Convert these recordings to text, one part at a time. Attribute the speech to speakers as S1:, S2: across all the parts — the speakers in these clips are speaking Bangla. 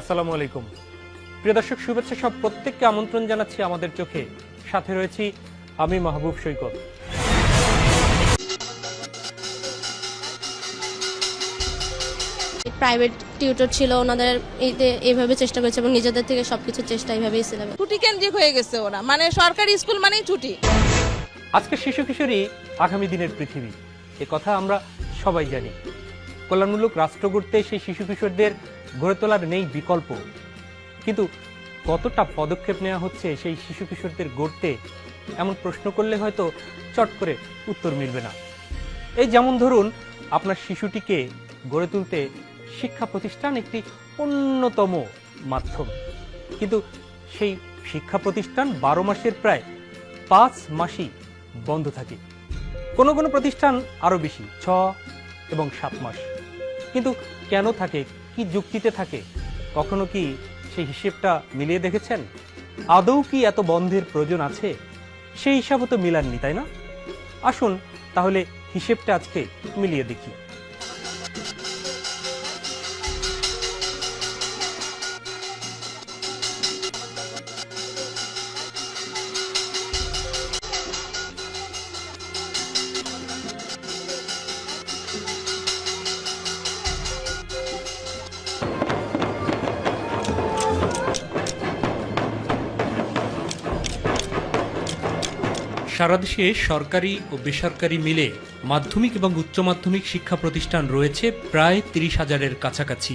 S1: আসসালামু আলাইকুম। প্রিয় দর্শক শুভেচ্ছা সব প্রত্যেককে আমন্ত্রণ জানাচ্ছি আমাদের চোখে। সাথে রয়েছি আমি মাহবুব সৈকত।
S2: প্রাইভেট টিউটর ছিল ওনাদের এইতে এইভাবে চেষ্টা করেছে এবং নিজেদের থেকে সবকিছু চেষ্টা এইভাবেই সিলেবাস
S3: ছুটি কেন্দ্রিক হয়ে গেছে ওরা। মানে সরকারি স্কুল মানেই ছুটি।
S1: আজকে শিশু কিশোরী আগামী দিনের পৃথিবী। এ কথা আমরা সবাই জানি। কল্যাণমূলক রাষ্ট্র গড়তে সেই শিশু কিশোরদের গড়ে তোলার নেই বিকল্প। কিন্তু কতটা পদক্ষেপ নেওয়া হচ্ছে সেই শিশু কিশোরদের গড়তে, এমন প্রশ্ন করলে হয়তো চট করে উত্তর মিলবে না। এই যেমন ধরুন, আপনার শিশুটিকে গড়ে তুলতে শিক্ষা প্রতিষ্ঠান একটি অন্যতম মাধ্যম। কিন্তু সেই শিক্ষা প্রতিষ্ঠান বারো মাসের প্রায় পাঁচ মাসই বন্ধ থাকে। কোনো কোনো প্রতিষ্ঠান আরও বেশি, ছ এবং সাত মাস। কিন্তু কেন থাকে? কি যুক্তিতে থাকে? কখনো কি সেই হিসেবটা মিলিয়ে দেখেছেন? আদৌ কি এত বন্ধের প্রয়োজন আছে? সেই হিসাবও তো মিলাননি, তাই না? আসুন তাহলে হিসেবটা আজকে মিলিয়ে দেখি। সারা দেশে সরকারি ও বেসরকারি মিলে মাধ্যমিক এবং উচ্চ মাধ্যমিক শিক্ষা প্রতিষ্ঠান রয়েছে প্রায় তিরিশ হাজারের কাছাকাছি।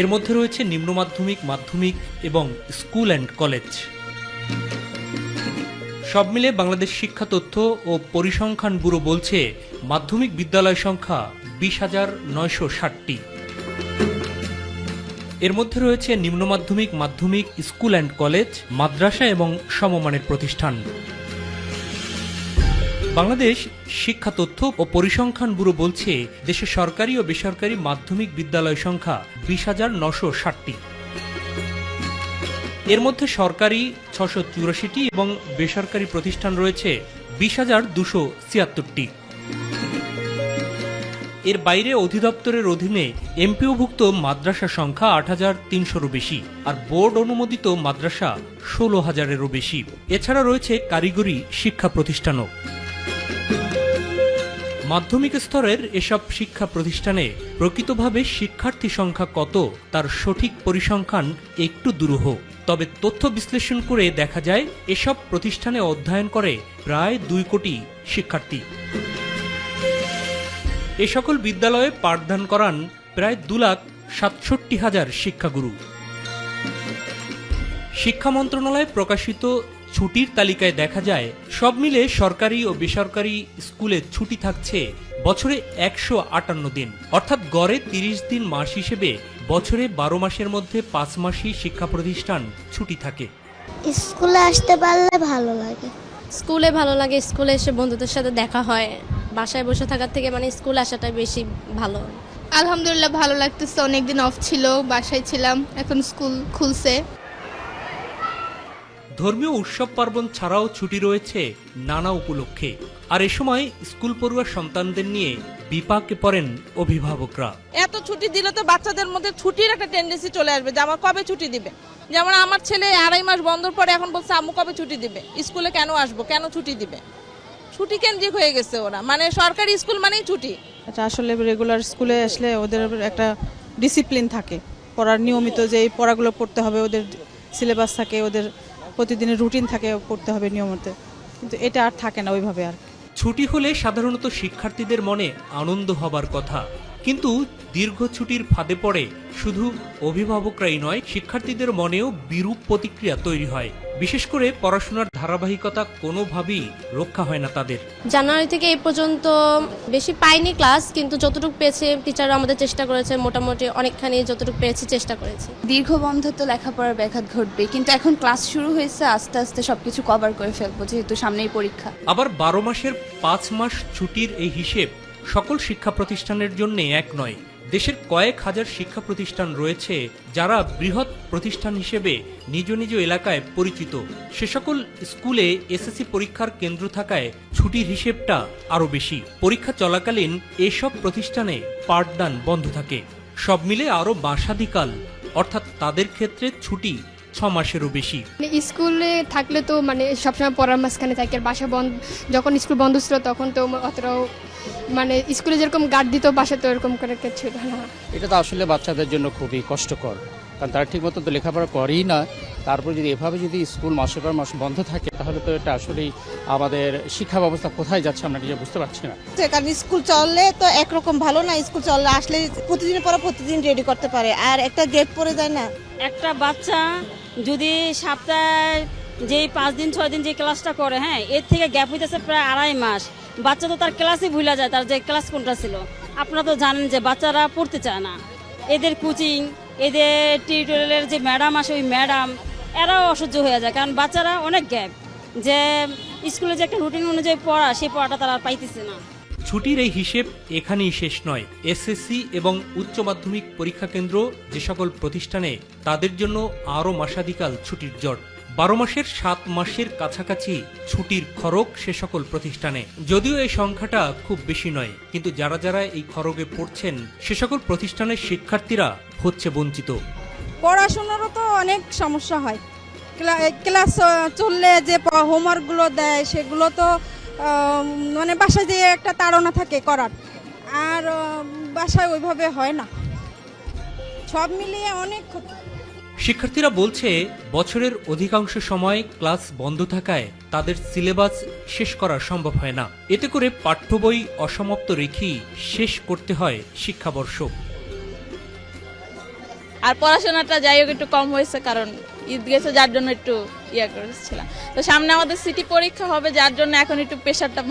S1: এর মধ্যে রয়েছে নিম্ন মাধ্যমিক মাধ্যমিক এবং স্কুল অ্যান্ড কলেজ। সব মিলে বাংলাদেশ শিক্ষা তথ্য ও পরিসংখ্যান ব্যুরো বলছে, মাধ্যমিক বিদ্যালয় সংখ্যা বিশ হাজার নয়শো ষাটটি। এর মধ্যে রয়েছে নিম্ন মাধ্যমিক মাধ্যমিক, স্কুল অ্যান্ড কলেজ, মাদ্রাসা এবং সমমানের প্রতিষ্ঠান। বাংলাদেশ শিক্ষা তথ্য ও পরিসংখ্যান ব্যুরো বলছে, দেশে সরকারি ও বেসরকারি মাধ্যমিক বিদ্যালয় সংখ্যা বিশ হাজার নশো ষাটটি। এর মধ্যে সরকারি ছশো চুরাশিটি এবং বেসরকারি প্রতিষ্ঠান রয়েছে বিশ হাজার দুশো ছিয়াত্তরটি। এর বাইরে অধিদপ্তরের অধীনে এমপিওভুক্ত মাদ্রাসা সংখ্যা আট হাজার তিনশোরও বেশি আর বোর্ড অনুমোদিত মাদ্রাসা ষোলো হাজারেরও বেশি। এছাড়া রয়েছে কারিগরি শিক্ষা প্রতিষ্ঠানও। মাধ্যমিক স্তরের এসব শিক্ষা প্রতিষ্ঠানে প্রকৃতভাবে শিক্ষার্থী সংখ্যা কত তার সঠিক পরিসংখ্যান একটু দুরূহ। তবে তথ্য বিশ্লেষণ করে দেখা যায়, এসব প্রতিষ্ঠানে অধ্যয়ন করে প্রায় দুই কোটি শিক্ষার্থী। এ সকল বিদ্যালয়ে পাঠদান করান প্রায় দু লাখ সাতষট্টি হাজার শিক্ষাগুরু। শিক্ষা মন্ত্রণালয়ে প্রকাশিত ছুটির তালিকায় দেখা যায় সব মিলে সরকারি ও বেসরকারি স্কুলে ছুটি থাকছে বছরে একশো আটান্ন দিন। অর্থাৎ গড়ে তিরিশ দিন মাস হিসেবে বছরে বারো মাসের মধ্যে পাঁচ মাসই শিক্ষা প্রতিষ্ঠান ছুটি থাকে।
S4: স্কুলে আসতে পারলে ভালো লাগে।
S2: স্কুলে ভালো লাগে স্কুলে এসে বন্ধুদের সাথে দেখা হয়। বাসায় বসে থাকার থেকে মানে স্কুল আসাটাই বেশি ভালো।
S5: আলহামদুলিল্লাহ ভালো লাগতেছে অনেকদিন অফ ছিল বাসায় ছিলাম এখন স্কুল খুলছে।
S1: ধর্মীয় উৎসব পার্বণ ছাড়াও ছুটি রয়েছে নানা উপলক্ষে। আর এ সময় স্কুল পড়ুয়া সন্তানদের নিয়ে বিপাকে পড়েন অভিভাবকরা।
S3: এত ছুটি দিলে তো বাচ্চাদের মধ্যে ছুটির একটা টেন্ডেন্সি চলে আসবে যে আমার কবে ছুটি দিবে? যেমন আমার ছেলে আড়াই মাস বন্ধর পরে এখন বলছে আম্মু কবে ছুটি দিবে? স্কুলে কেন আসব? কেন ছুটি দিবে? ছুটি কেন্দ্রিক হয়ে গেছে ওরা। মানে সরকারি স্কুল মানেই ছুটি।
S6: এটা আসলে রেগুলার স্কুলে আসলে ওদের একটা ডিসিপ্লিন থাকে। পড়ার নিয়মিত যে এই পড়াগুলো পড়তে হবে ওদের সিলেবাস থাকে ওদের প্রতিদিনের রুটিন থাকে পড়তে হবে নিয়মিত। কিন্তু এটা আর থাকে না ওইভাবে আর।
S1: ছুটি হলে সাধারণত শিক্ষার্থীদের মনে আনন্দ হবার কথা। কিন্তু দীর্ঘ ছুটির ফাঁদে পড়ে শুধু অভিভাবকরাই নয় শিক্ষার্থীদের মনেও বিরূপ প্রতিক্রিয়া তৈরি হয়। বিশেষ করে পড়াশোনার ধারাবাহিকতা কোনোভাবেই রক্ষা হয় না তাদের।
S2: জানুয়ারি থেকে এই পর্যন্ত বেশি পাইনি ক্লাস কিন্তু যতটুকু পেয়েছে টিচাররা আমাদের চেষ্টা করেছে মোটামুটি অনেকখানি যতটুকু পেয়েছি চেষ্টা করেছে।
S7: দীর্ঘ বন্ধ তো লেখাপড়ার ব্যাঘাত ঘটবে কিন্তু এখন ক্লাস শুরু হয়েছে আস্তে আস্তে সবকিছু কভার করে ফেলব যেহেতু সামনেই পরীক্ষা।
S1: আবার বারো মাসের পাঁচ মাস ছুটির এই হিসেব সকল শিক্ষা প্রতিষ্ঠানের জন্য এক নয়। দেশের কয়েক হাজার শিক্ষা প্রতিষ্ঠান রয়েছে যারা বৃহৎ প্রতিষ্ঠান হিসেবে নিজ নিজ এলাকায় পরিচিত। সে সকল স্কুলে এসএসসি পরীক্ষার কেন্দ্র থাকায় ছুটির হিসেবটা আরও বেশি। পরীক্ষা চলাকালীন এসব প্রতিষ্ঠানে পাঠদান বন্ধ থাকে। সব মিলে আরও মাসাদিকাল অর্থাৎ তাদের ক্ষেত্রে ছুটি ছ মাসেরও বেশি।
S5: মানে স্কুলে থাকলে তো মানে সবসময় পড়ার মাঝখানে থাকে আর বাসা বন্ধ যখন স্কুল বন্ধ ছিল তখন তো অতটাও মানে স্কুলে যেরকম গার্ড দিত বাসা তো এরকম করে ছিল না।
S8: এটা তো আসলে বাচ্চাদের জন্য খুবই কষ্টকর কারণ তারা ঠিক মতো তো লেখাপড়া করেই না। তারপর যদি এভাবে যদি স্কুল মাসের পর মাস বন্ধ থাকে তাহলে তো এটা আসলেই আমাদের শিক্ষা ব্যবস্থা কোথায় যাচ্ছে আমরা নিজে বুঝতে পারছি না।
S9: কারণ স্কুল চললে তো একরকম ভালো না স্কুল চললে আসলে প্রতিদিন পরে প্রতিদিন রেডি করতে পারে আর একটা গেট পড়ে যায় না।
S10: একটা বাচ্চা যদি সপ্তাহে যেই পাঁচ দিন, ছয় দিন যে ক্লাসটা করে হ্যাঁ এর থেকে গ্যাপ হইতেছে প্রায় আড়াই মাস। বাচ্চা তো তার ক্লাসই ভুলে যায়, তার যে ক্লাস কোনটা ছিল। আপনারা তো জানেন যে বাচ্চারা পড়তে চায় না। এদের কোচিং, এদের টিউটোরিয়ালের যে ম্যাডাম আসে, ওই ম্যাডাম, এরাও অসহ্য হয়ে যায়। কারণ বাচ্চারা অনেক গ্যাপ। যে স্কুলে যে একটা রুটিন অনুযায়ী পড়া সেই পড়াটা তারা পাইতেছে না।
S1: ছুটির এই হিসেব এখানেই শেষ নয়। এসএসসি এবং উচ্চ মাধ্যমিক পরীক্ষা কেন্দ্র যে সকল প্রতিষ্ঠানে তাদের জন্য আরও মাসাধিকাল ছুটির জট। বারো মাসের সাত মাসের কাছাকাছি ছুটির খরক সে সকল প্রতিষ্ঠানে। যদিও এই সংখ্যাটা খুব বেশি নয়, কিন্তু যারা যারা এই খরগে পড়ছেন, সে সকল প্রতিষ্ঠানের শিক্ষার্থীরা হচ্ছে বঞ্চিত।
S9: পড়াশোনারও তো অনেক সমস্যা হয়। ক্লাস চললে যে হোমওয়ার্কগুলো দেয়, সেগুলো তো মানে বাসায় যে একটা তাড়না থাকে করার আর বাসায় ওইভাবে হয় না। সব মিলিয়ে অনেক
S1: শিক্ষার্থীরা বলছে বছরের অধিকাংশ সময় ক্লাস বন্ধ থাকায় তাদের সিলেবাস শেষ করা সম্ভব হয় না। এতে করে পাঠ্য বই অসমাপ্ত রেখেই শেষ করতে হয় শিক্ষাবর্ষ।
S3: আর পড়াশোনাটা যাই হোক একটু কম হয়েছে কারণ ঈদ গেছে যার জন্য একটু ইয়ে করেছিলাম। তো সামনে আমাদের সিটি পরীক্ষা হবে যার জন্য এখন একটু প্রেশারটা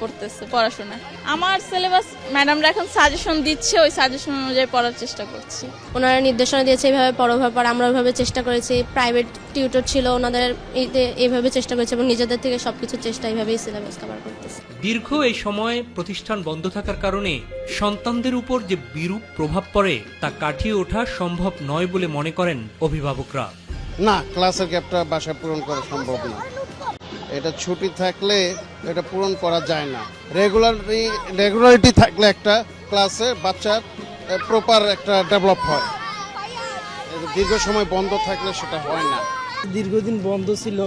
S3: পড়তেছে পড়াশোনা। আমার সিলেবাস ম্যাডামরা এখন সাজেশন দিচ্ছে ওই সাজেশন অনুযায়ী পড়ার চেষ্টা করছি।
S2: ওনারা নির্দেশনা দিয়েছে এইভাবে পড়ো পড়ো আমরা ওইভাবে চেষ্টা করেছি। প্রাইভেট টিউটর ছিল ওনাদের এতে এইভাবে চেষ্টা করেছে এবং নিজেদের থেকে সব কিছু চেষ্টা এইভাবেই সিলেবাস কভার করতেছে।
S1: দীর্ঘ এই সময় প্রতিষ্ঠান বন্ধ থাকার কারণে সন্তানদের উপর যে বিরূপ প্রভাব পড়ে তা কাটিয়ে ওঠা সম্ভব নয় বলে মনে করেন অভিভাবকরা।
S11: না, ক্লাসের গ্যাপটা বাসায় পূরণ করা সম্ভব না। এটা ছুটি থাকলে এটা পূরণ করা যায় না। রেগুলারি রেগুলারিটি থাকলে একটা ক্লাসে বাচ্চার প্রপার একটা ডেভেলপ হয়। দীর্ঘ সময় বন্ধ থাকলে সেটা হয় না।
S9: দীর্ঘদিন বন্ধ ছিল,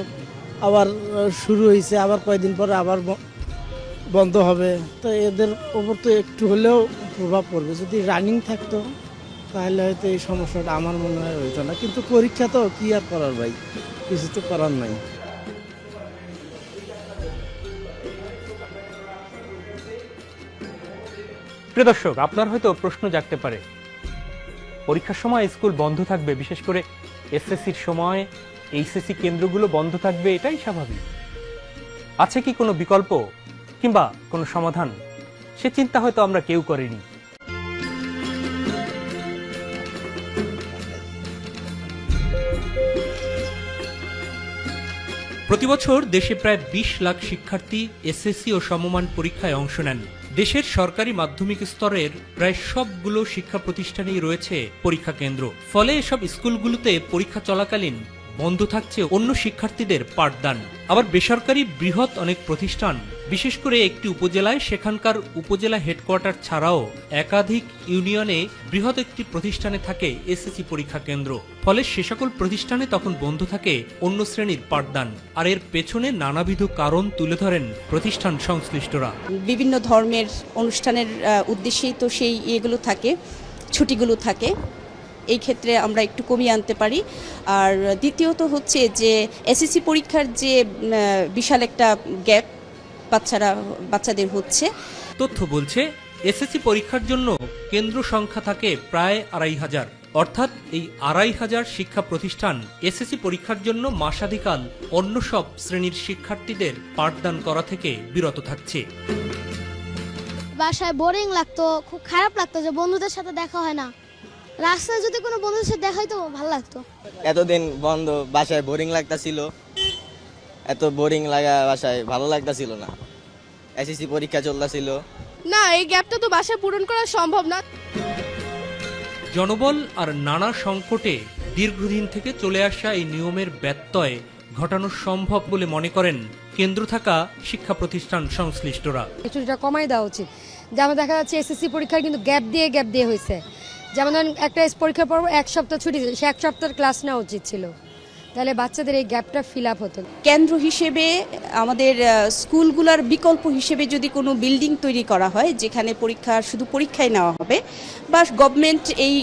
S9: আবার শুরু হয়েছে, আবার কয়েকদিন পরে আবার বন্ধ হবে। তো এদের ওপর তো একটু হলেও প্রভাব পড়বে। যদি রানিং থাকতো তাহলে হয়তো এই সমস্যাটা আমার মনে হয় হইতো না। কিন্তু পরীক্ষা তো কি আর করার ভাই? কিছু তো করার নাই।
S1: দর্শক, আপনার হয়তো প্রশ্ন জাগতে পারে। পরীক্ষার সময় স্কুল বন্ধ থাকবে, বিশেষ করে এসএসসির সময় এইচএসসি কেন্দ্রগুলো বন্ধ থাকবে, এটাই স্বাভাবিক। আছে কি কোনো বিকল্প কিংবা কোনো সমাধান? সে চিন্তা হয়তো আমরা কেউ করিনি। প্রতিবছর দেশে প্রায় বিশ লাখ শিক্ষার্থী, এসএসসি ও সমমান পরীক্ষায় অংশ নেন। দেশের সরকারি মাধ্যমিক স্তরের প্রায় সবগুলো শিক্ষা প্রতিষ্ঠানেই রয়েছে পরীক্ষা কেন্দ্র। ফলে এসব স্কুলগুলোতে পরীক্ষা চলাকালীন বন্ধ থাকছে অন্য শিক্ষার্থীদের পাঠদান। আবার বেসরকারি বৃহৎ অনেক প্রতিষ্ঠান, বিশেষ করে একটি উপজেলায়, সেখানকার উপজেলা হেডকোয়ার্টার ছাড়াও একাধিক ইউনিয়নে বৃহৎ একটি প্রতিষ্ঠানে থাকে এসএসসি পরীক্ষা কেন্দ্র। ফলে সে সকল প্রতিষ্ঠানে তখন বন্ধ থাকে অন্য শ্রেণির পাঠদান। আর এর পেছনে নানাবিধ কারণ তুলে ধরেন প্রতিষ্ঠান সংশ্লিষ্টরা।
S7: বিভিন্ন ধর্মের অনুষ্ঠানের উদ্দেশ্যেই তো সেই ইয়েগুলো থাকে, ছুটিগুলো থাকে। এই ক্ষেত্রে আমরা একটু কমিয়ে আনতে পারি। আর দ্বিতীয়ত হচ্ছে যে এসএসসি পরীক্ষার যে বিশাল একটা গ্যাপ বাচ্চারা বাচ্চাদের হচ্ছে।
S1: তথ্য বলছে এসএসসি পরীক্ষার জন্য কেন্দ্র সংখ্যা থাকে প্রায় আড়াই হাজার। অর্থাৎ এই আড়াই হাজার শিক্ষা প্রতিষ্ঠান এসএসসি পরীক্ষার জন্য মাসাধিকাল অন্য সব শ্রেণির শিক্ষার্থীদের পাঠদান করা থেকে বিরত থাকছে।
S4: বাসায় বোরিং লাগতো খুব খারাপ লাগতো যে বন্ধুদের সাথে দেখা হয় না। রাস্তায় যদি কোনো বন্ধুদের সাথে দেখা হইতো ভালো লাগতো।
S9: এতদিন বন্ধ বাসায় বোরিং লাগতাছিল। এত বোরিং লাগা বাসায় ভালো লাগতাছিল না। এসএসসি পরীক্ষা চলতেছিল।
S5: না এই গ্যাপটা তো বাসায় পূরণ করা সম্ভব না।
S1: জনবল আর নানা সংকটে দীর্ঘদিন থেকে চলে আসা এই নিয়মের ব্যত্যয় ঘটানো সম্ভব বলে মনে করেন কেন্দ্র থাকা শিক্ষা প্রতিষ্ঠান সংশ্লিষ্টরা।
S10: কিছুটা কমাই দেওয়া উচিত। যেমন দেখা যাচ্ছে এসএসসি পরীক্ষায় কিন্তু গ্যাপ দিয়ে গ্যাপ দিয়ে হয়েছে
S5: যেমন ধরুন একটা পরীক্ষার পর এক সপ্তাহ ছুটি দিল সে এক সপ্তাহের ক্লাস নেওয়া উচিত ছিল। তাহলে বাচ্চাদের এই গ্যাপটা ফিল আপ হতো।
S7: কেন্দ্র হিসেবে আমাদের স্কুলগুলোর বিকল্প হিসেবে যদি কোনো বিল্ডিং তৈরি করা হয় যেখানে পরীক্ষা শুধু পরীক্ষায় নেওয়া হবে বা গভর্নমেন্ট এই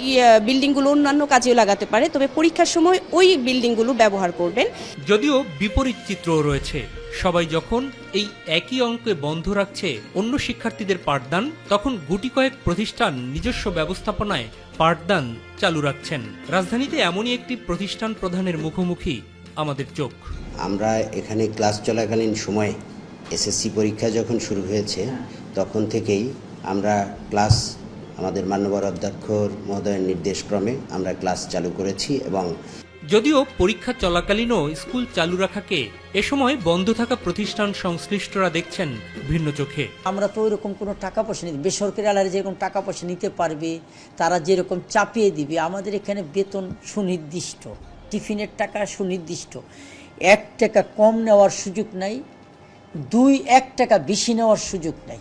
S7: বিল্ডিংগুলো অন্যান্য কাজেও লাগাতে পারে তবে পরীক্ষার সময় ওই বিল্ডিংগুলো ব্যবহার করবেন।
S1: যদিও বিপরীত চিত্র রয়েছে। সবাই যখন এই একই অঙ্কে বন্ধ রাখছে অন্য শিক্ষার্থীদের পাঠদান, তখন গুটি কয়েক প্রতিষ্ঠান নিজস্ব ব্যবস্থাপনায় পাঠদান চালু রাখছেন। রাজধানীতে এমনই একটি প্রতিষ্ঠান প্রধানের মুখোমুখি আমাদের চোখ।
S12: আমরা এখানে ক্লাস চলাকালীন সময়ে এসএসসি পরীক্ষা যখন শুরু হয়েছে, তখন থেকেই আমরা ক্লাস, আমাদের মান্যবর অধ্যক্ষর মহোদয়ের নির্দেশক্রমে আমরা ক্লাস চালু করেছি এবং
S1: যদিও পরীক্ষা চলাকালীনও স্কুল চালু রাখাকে এ সময় বন্ধ থাকা প্রতিষ্ঠান সংশ্লিষ্টরা দেখছেন ভিন্ন চোখে।
S13: আমরা তো ওইরকম কোনো টাকা পয়সা নিতে বেসরকারি আলাদা যেরকম টাকা পয়সা নিতে পারবে, তারা যেরকম চাপিয়ে দিবে, আমাদের এখানে বেতন সুনির্দিষ্ট, টিফিনের টাকা সুনির্দিষ্ট। এক টাকা কম নেওয়ার সুযোগ নাই, দুই, এক টাকা বেশি নেওয়ার সুযোগ নাই।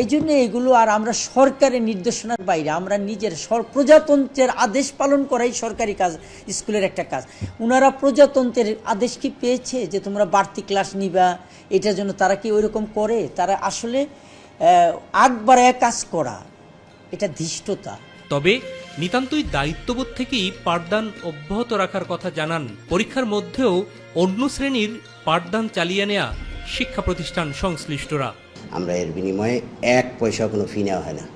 S13: এই জন্য এগুলো আর আমরা সরকারের নির্দেশনার বাইরে, আমরা নিজের প্রজাতন্ত্রের আদেশ পালন করাই সরকারি কাজ, স্কুলের একটা কাজ। ওনারা প্রজাতন্ত্রের আদেশ কি পেয়েছে যে তোমরা বাড়তি ক্লাস নিবা? এটার জন্য তারা কি ওইরকম করে? তারা আসলে আগ বাড়ায় কাজ করা, এটা ধৃষ্টতা।
S1: তবে নিতান্তই দায়িত্ববোধ থেকেই পাঠদান অব্যাহত রাখার কথা জানান। পরীক্ষার মধ্যেও অন্য শ্রেণির পাঠদান চালিয়ে নেয়া শিক্ষা প্রতিষ্ঠান সংশ্লিষ্টরা।
S12: আমরা এর বিনিময়ে এক পয়সা কোনো ফি নেওয়া হয় না।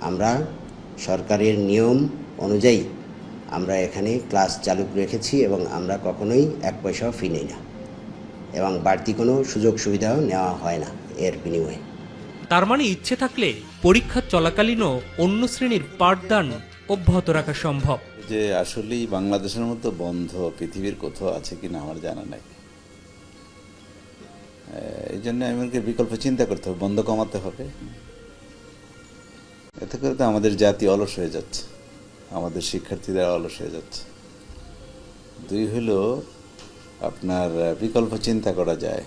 S12: আমরা সরকারের নিয়ম অনুযায়ী আমরা এখানে ক্লাস চালু রেখেছি এবং আমরা কখনোই এক পয়সাও ফি নেই না। এবং বাড়তি কোনো সুযোগ সুবিধাও নেওয়া হয় না এর বিনিময়ে।
S1: তার মানে ইচ্ছে থাকলে পরীক্ষা চলাকালীনও অন্য শ্রেণির পাঠদান অব্যাহত রাখা সম্ভব।
S14: যে আসলেই বাংলাদেশের মতো বন্ধ পৃথিবীর কোথাও আছে কিনা আমার জানা নাই। এই জন্য আমাকে বিকল্প চিন্তা করতে হবে, বন্ধ কমাতে হবে। এতে করে তো আমাদের জাতি অলস হয়ে যাচ্ছে, আমাদের শিক্ষার্থীরা অলস হয়ে যাচ্ছে। দুই হলো, আপনার বিকল্প চিন্তা করা যায়।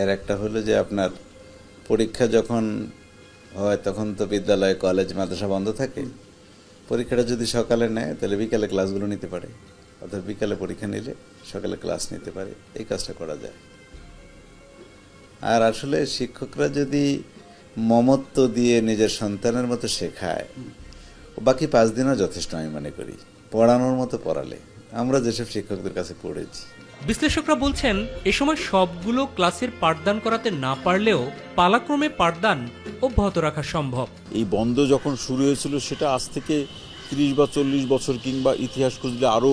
S14: এর একটা হলো যে আপনার পরীক্ষা যখন হয়, তখন তো বিদ্যালয়, কলেজ, মাদ্রাসা বন্ধ থাকে। পরীক্ষাটা যদি সকালে নেয়, তাহলে বিকালে ক্লাসগুলো নিতে পারে। অর্থাৎ বিকালে পরীক্ষা নিলে সকালে ক্লাস নিতে পারে এই কাজটা করা যায়। আর আসলে শিক্ষকরা যদি মমত্ব দিয়ে নিজের সন্তানের মতো শেখায় বাকি পাঁচ দিনও যথেষ্ট আমি মনে করি পড়ানোর মতো পড়ালে। আমরা যেসব শিক্ষকদের কাছে পড়েছি।
S1: বিশ্লেষকরা বলছেন এ সময় সবগুলো ক্লাসের পাঠদান করাতে না পারলেও পালাক্রমে পাঠদান অব্যাহত রাখা সম্ভব।
S15: এই বন্ধ যখন শুরু হয়েছিল সেটা আজ থেকে তিরিশ বা চল্লিশ বছর কিংবা ইতিহাস খুঁজলে আরও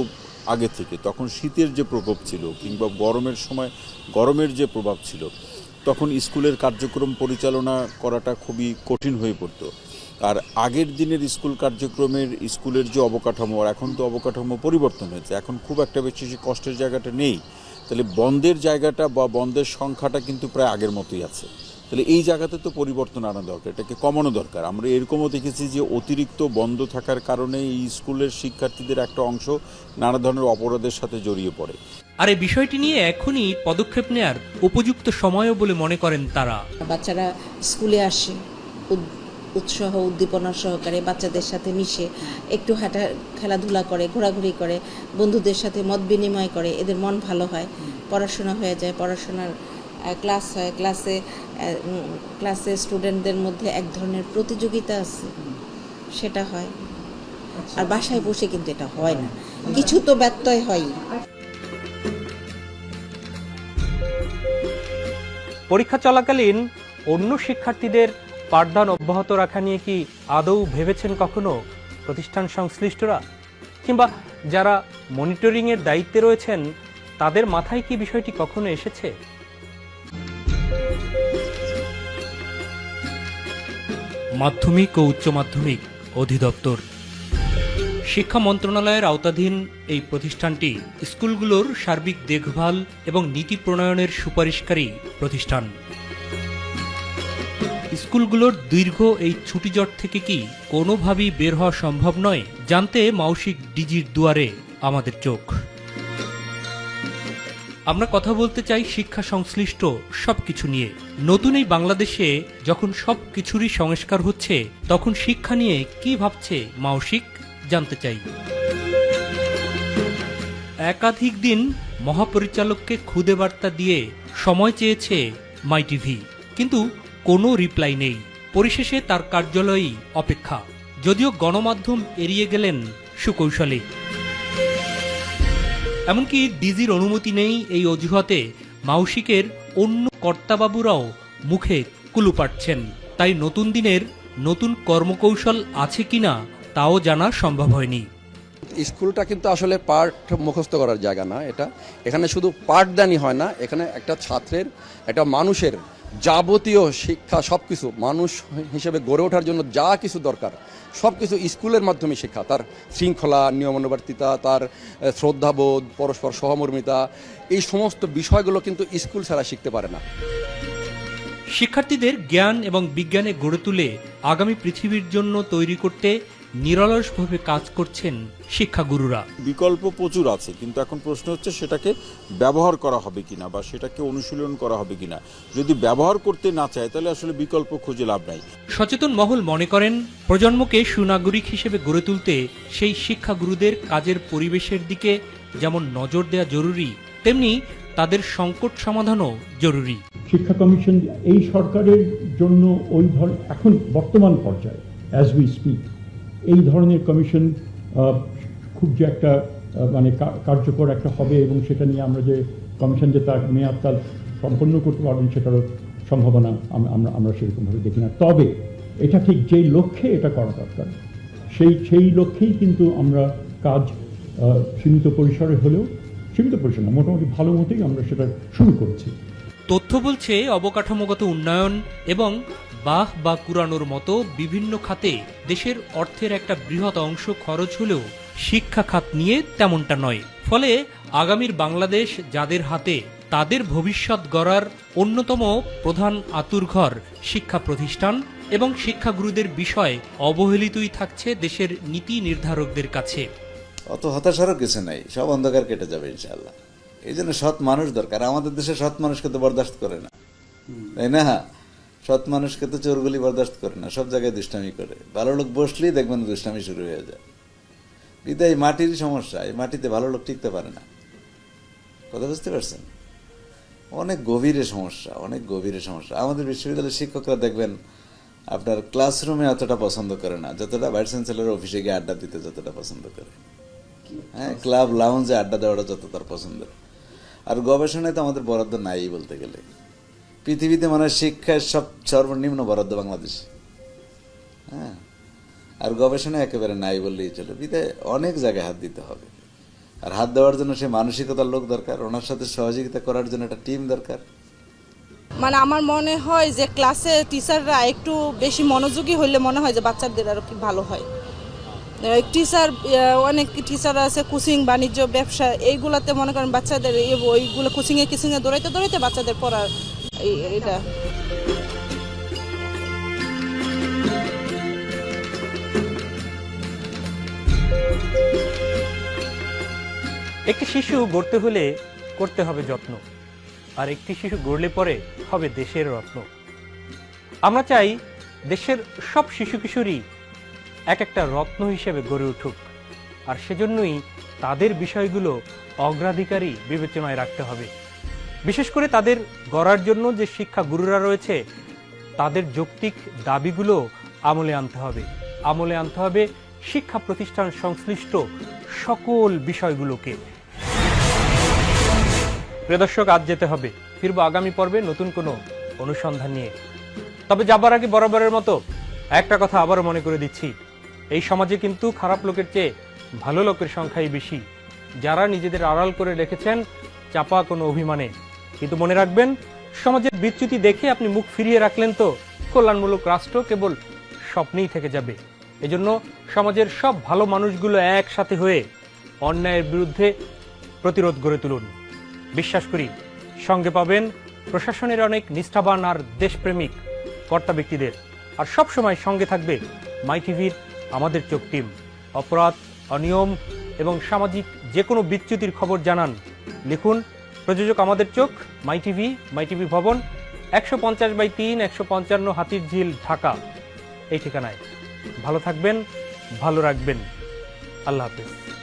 S15: আগে থেকে, তখন শীতের যে প্রকোপ ছিল কিংবা গরমের সময়, গরমের যে প্রভাব ছিল, তখন স্কুলের কার্যক্রম পরিচালনা করাটা খুবই কঠিন হয়ে পড়তো। আর আগের দিনের স্কুল কার্যক্রমের, স্কুলের যে অবকাঠামো, আর এখন তো অবকাঠামো পরিবর্তন হয়েছে, এখন খুব একটা বেশি কষ্টের জায়গাটা নেই। তাহলে বন্ধের জায়গাটা বা বন্ধের সংখ্যাটা কিন্তু প্রায় আগের মতোই আছে। তাহলে এই জায়গাতে তো পরিবর্তন আনা দরকার এটাকে কমানো দরকার। আমরা এরকমও দেখেছি যে অতিরিক্ত বন্ধ থাকার কারণে এই স্কুলের শিক্ষার্থীদের একটা অংশ নানা ধরনের অপরাধের সাথে জড়িয়ে পড়ে।
S1: আর এই বিষয়টি নিয়ে এখনই পদক্ষেপ নেয়ার উপযুক্ত সময়ও বলে মনে করেন তারা।
S7: বাচ্চারা স্কুলে আসে উৎসাহ উদ্দীপনা সহকারে বাচ্চাদের সাথে মিশে একটু হাঁটা খেলাধুলা করে ঘোরাঘুরি করে বন্ধুদের সাথে মত বিনিময় করে এদের মন ভালো হয় পড়াশোনা হয়ে যায় পড়াশোনার ক্লাস হয় ক্লাসে ক্লাসে স্টুডেন্টদের মধ্যে এক ধরনের প্রতিযোগিতা আছে। সেটা হয়। আর বাসায় বসে কিন্তু এটা হয় না। কিছু তো ব্যত্যয় হয়ই
S1: পরীক্ষা চলাকালীন অন্য শিক্ষার্থীদের পাঠদান অব্যাহত রাখা নিয়ে কি আদৌ ভেবেছেন কখনো প্রতিষ্ঠান সংশ্লিষ্টরা? কিংবা যারা মনিটরিংয়ের দায়িত্বে রয়েছেন তাদের মাথায় কি বিষয়টি কখনো এসেছে? মাধ্যমিক ও উচ্চ মাধ্যমিক অধিদপ্তর। শিক্ষা মন্ত্রণালয়ের আওতাধীন এই প্রতিষ্ঠানটি স্কুলগুলোর সার্বিক দেখভাল এবং নীতি প্রণয়নের সুপারিশকারী প্রতিষ্ঠান। স্কুলগুলোর দীর্ঘ এই ছুটিজট থেকে কি কোনোভাবেই বের হওয়া সম্ভব নয়, জানতে মাউসিক ডিজির দুয়ারে আমাদের চোখ। আমরা কথা বলতে চাই শিক্ষা সংশ্লিষ্ট সবকিছু নিয়ে। নতুন এই বাংলাদেশে যখন সব কিছুরই সংস্কার হচ্ছে, তখন শিক্ষা নিয়ে কি ভাবছে মাওসিক জানতে চাই। একাধিক দিন মহাপরিচালককে খুদে বার্তা দিয়ে সময় চেয়েছে মাই টিভি কিন্তু কোনো রিপ্লাই নেই। পরিশেষে তার কার্যালয়েই অপেক্ষা। যদিও গণমাধ্যম এড়িয়ে গেলেন সুকৌশলে। এমনকি ডিজির অনুমতি নেই এই অজুহাতে মাউসিকের অন্য কর্তাবাবুরাও মুখে কুলু পাচ্ছেন তাই নতুন দিনের নতুন কর্মকৌশল আছে কিনা তাও জানা সম্ভব হয়নি।
S16: স্কুলটা কিন্তু আসলে পাঠ মুখস্থ করার জায়গা না এটা। এখানে শুধু পাঠদানি হয় না, এখানে একটা ছাত্রের, একটা মানুষের যাবতীয় শিক্ষা সব কিছু মানুষ হিসেবে গড়ে ওঠার জন্য যা কিছু দরকার সব কিছু স্কুলের মাধ্যমে শিক্ষা তার শৃঙ্খলা, নিয়মানুবর্তিতা, তার শ্রদ্ধাবোধ, পরস্পর সহমর্মিতা, এই সমস্ত বিষয়গুলো কিন্তু স্কুল ছাড়া শিখতে পারে না।
S1: শিক্ষার্থীদের জ্ঞান এবং বিজ্ঞানে গড়ে তুলে আগামী পৃথিবীর জন্য তৈরি করতে নিরলসভাবে কাজ করছেন শিক্ষাগুরুরা।
S15: বিকল্প প্রচুর আছে কিন্তু এখন প্রশ্ন হচ্ছে সেটাকে ব্যবহার করা হবে কিনা বা সেটাকে অনুশীলন করা হবে কিনা। যদি ব্যবহার করতে না চায় তাহলে আসলে বিকল্প খুঁজে লাভ নাই।
S1: সচেতন মহল মনে করেন প্রজন্মকে সুনাগরিক হিসেবে গড়ে তুলতে সেই শিক্ষাগুরুদের কাজের পরিবেশের দিকে যেমন নজর দেওয়া জরুরি তেমনি তাদের সংকট সমাধানও জরুরি।
S17: শিক্ষা কমিশন এই সরকারের জন্য ওই ধর, এখন বর্তমান পর্যায়ে অ্যাজ উই স্পিক এই ধরনের কমিশন খুব যে একটা মানে কার্যকর একটা হবে এবং সেটা নিয়ে আমরা যে কমিশন যে তার মেয়াদকাল সম্পন্ন করতে পারবেন সেটারও সম্ভাবনা আমরা আমরা সেরকমভাবে দেখি না। তবে এটা ঠিক যেই লক্ষ্যে এটা করা দরকার, সেই সেই লক্ষ্যেই কিন্তু আমরা কাজ সীমিত পরিসরে হলেও সীমিত পরিসরে মোটামুটি ভালো মতোই আমরা সেটা শুরু করছি।
S1: তথ্য বলছে, অবকাঠামোগত উন্নয়ন এবং বাহ বা কুরানোর মতো বিভিন্ন খাতে দেশের অর্থের একটা বৃহৎ অংশ খরচ হলেও শিক্ষা খাত নিয়ে তেমনটা নয়। ফলে আগামীর বাংলাদেশ যাদের হাতে, তাদের ভবিষ্যৎ গড়ার অন্যতম প্রধান আতুরঘর শিক্ষা প্রতিষ্ঠান এবং শিক্ষাগুরুদের বিষয় অবহেলিতই থাকছে দেশের নীতি নির্ধারকদের কাছে।
S14: অত হতাশারও কিছু নাই সব অন্ধকার কেটে যাবে ইনশাল্লাহ এই জন্য সৎ মানুষ দরকার আমাদের দেশে সৎ মানুষকে তো বরদাস্ত করে না। তাই না? সৎ মানুষকে তো চোরগুলি বরদাস্ত করে না সব জায়গায় দুষ্টামি করে। ভালো লোক বসলেই দেখবেন দুষ্টামি শুরু হয়ে যায়। বিদায় মাটির সমস্যা এই মাটিতে ভালো লোক টিকতে পারে না। কথা বুঝতে পারছেন? অনেক গভীরে সমস্যা অনেক গভীরে সমস্যা। আমাদের বিশ্ববিদ্যালয়ের শিক্ষকরা দেখবেন আপনার ক্লাসরুমে অতটা পছন্দ করে না যতটা ভাইস চ্যান্সেলর অফিসে গিয়ে আড্ডা দিতে যতটা পছন্দ করে। হ্যাঁ ক্লাব লাউঞ্জে আড্ডা দেওয়াটা যত তার পছন্দের। আর গবেষণায় তো আমাদের বরাদ্দ নাই বলতে গেলে। পৃথিবীতে মানে শিক্ষার সব সর্বনিম্ন বরাদ্দ বাংলাদেশ। হ্যাঁ আর গবেষণা একেবারে নাই বললেই চলে। বিদায়, অনেক জায়গায় হাত দিতে হবে। আর হাত দেওয়ার জন্য সে মানসিকতার লোক দরকার, ওনার সাথে সহযোগিতা করার জন্য একটা টিম দরকার।
S3: মানে আমার মনে হয় যে ক্লাসে টিচাররা একটু বেশি মনোযোগী হলে মনে হয় যে বাচ্চাদের আরও কি ভালো হয়। টিচার অনেক টিচার আছে কোচিং বাণিজ্য, ব্যবসা, এইগুলাতে মনে করেন বাচ্চাদের ওইগুলো কোচিংয়ে কিচিংয়ে দৌড়াইতে দৌড়াইতে বাচ্চাদের পড়ার এটা
S1: একটি শিশু গড়তে হলে করতে হবে যত্ন, আর একটি শিশু গড়লে পরে হবে দেশের রত্ন। আমরা চাই দেশের সব শিশু কিশোরী এক একটা রত্ন হিসেবে গড়ে উঠুক। আর সেজন্যই তাদের বিষয়গুলো অগ্রাধিকারী বিবেচনায় রাখতে হবে। বিশেষ করে তাদের গড়ার জন্য যে শিক্ষা গুরুরা রয়েছে, তাদের যৌক্তিক দাবিগুলো আমলে আনতে হবে। আমলে আনতে হবে শিক্ষা প্রতিষ্ঠান সংশ্লিষ্ট সকল বিষয়গুলোকে। প্রিয় দর্শক, আজ যেতে হবে। ফিরবো আগামী পর্বে নতুন কোনো অনুসন্ধান নিয়ে। তবে যাবার আগে বরাবরের মতো একটা কথা আবারও মনে করে দিচ্ছি। এই সমাজে কিন্তু খারাপ লোকের চেয়ে ভালো লোকের সংখ্যাই বেশি। যারা নিজেদের আড়াল করে রেখেছেন, চাপা কোনো অভিমানে। কিন্তু মনে রাখবেন, সমাজের বিচ্যুতি দেখে আপনি মুখ ফিরিয়ে রাখলেন তো, কল্যাণমূলক রাষ্ট্র কেবল স্বপ্নেই থেকে যাবে। এজন্য সমাজের সব ভালো মানুষগুলো একসাথে হয়ে অন্যায়ের বিরুদ্ধে প্রতিরোধ গড়ে তুলুন। বিশ্বাস করি, সঙ্গে পাবেন প্রশাসনের অনেক নিষ্ঠাবান আর দেশপ্রেমিক কর্তা ব্যক্তিদের। আর সব সময় সঙ্গে থাকবে মাই টিভির আমাদের চোখ টিম। অপরাধ, অনিয়ম এবং সামাজিক যে কোনো বিচ্যুতির খবর জানান। লিখুন, প্রযোজক আমাদের চোখ মাই টিভি মাই টিভি ভবন, একশো পঞ্চাশ বাই তিন, একশো পঞ্চান্ন হাতির ঝিল, ঢাকা। এই ঠিকানায়। ভালো থাকবেন, ভালো রাখবেন। আল্লাহ হাফিজ।